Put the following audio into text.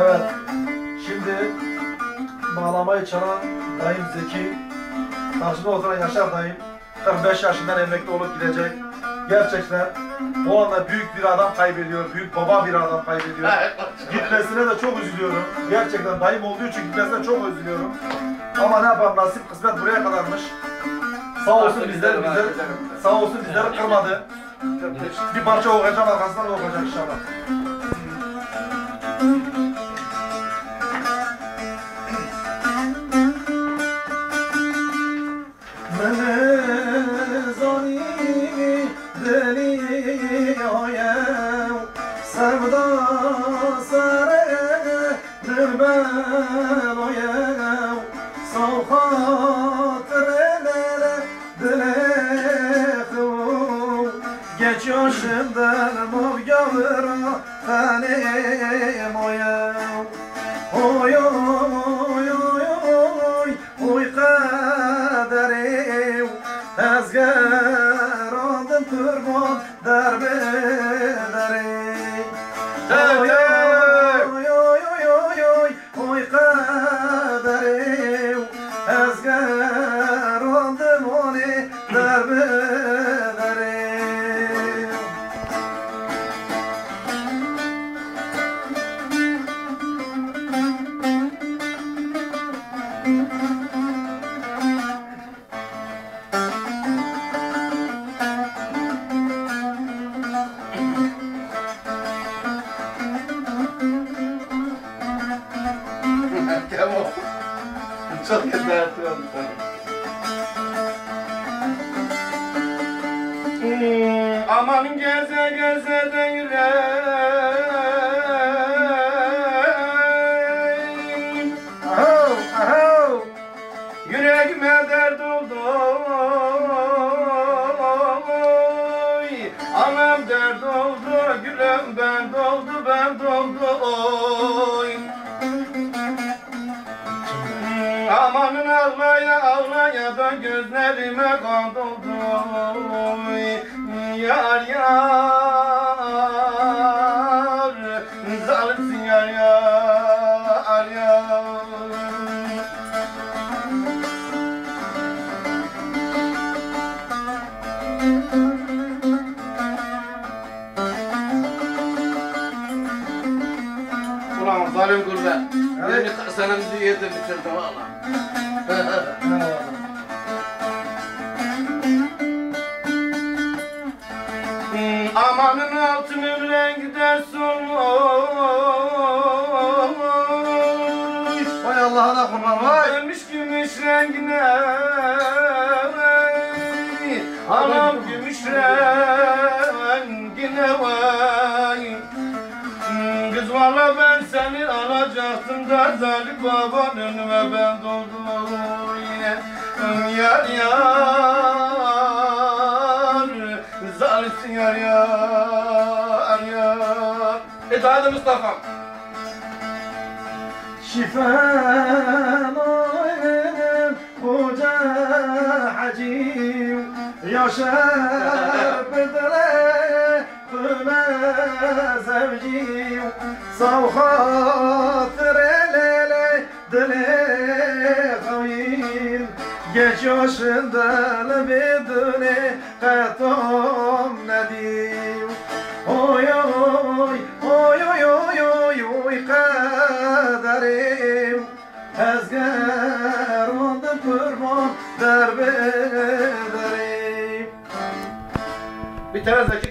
Evet. Şimdi bağlamayı çalan dayım Zeki. Karşımda oturan Yaşar dayım. 45 yaşından emekli olup gidecek. Gerçekten o anda büyük bir adam kaybediyor. Büyük baba bir adam kaybediyor. Gitmesine de çok üzülüyorum. Gerçekten dayım olduğu için gitmesine çok üzülüyorum. Ama ne yapalım nasip kısmet buraya kadarmış. Sağ olsun bizler bizler sağ olsun bizleri kırmadı. Bir parça okuyacağım arkasından da okuyacak inşallah. Yaşından mov gavra Hanim oyev Oy oy oy oy oy kaderim Ezger aldım kurban derbederim Çok güzel yapıyorum aman geze geze de yürek Yüreğime dert oldu. Anam dert oldu Gülüm ben doldu ben doldu oy. Amanın ağlaya ağlaya da gözlerime kan doldu. Yar yar Zalimsin yar yar yar Ulan zalim gurbet. Beni senin diyeti bitirdi valla. Hmm, Amanın altının rengi de solmuş. Vay Allah'ına kurban vay Ölmüş gümüş rengine Anam gümüş rengine vay. Hmm, Kız valla ben seni alacaktım da Zalim baban önüme ben doldum yine. Yar yar Zalimsin yar yar yar. Et hadi Mustafa. Oynayın koca hacim Yaşar bedre kıme zevcim Sav hatır elele dile kavim. Geç yaşından bedune katom Bir tane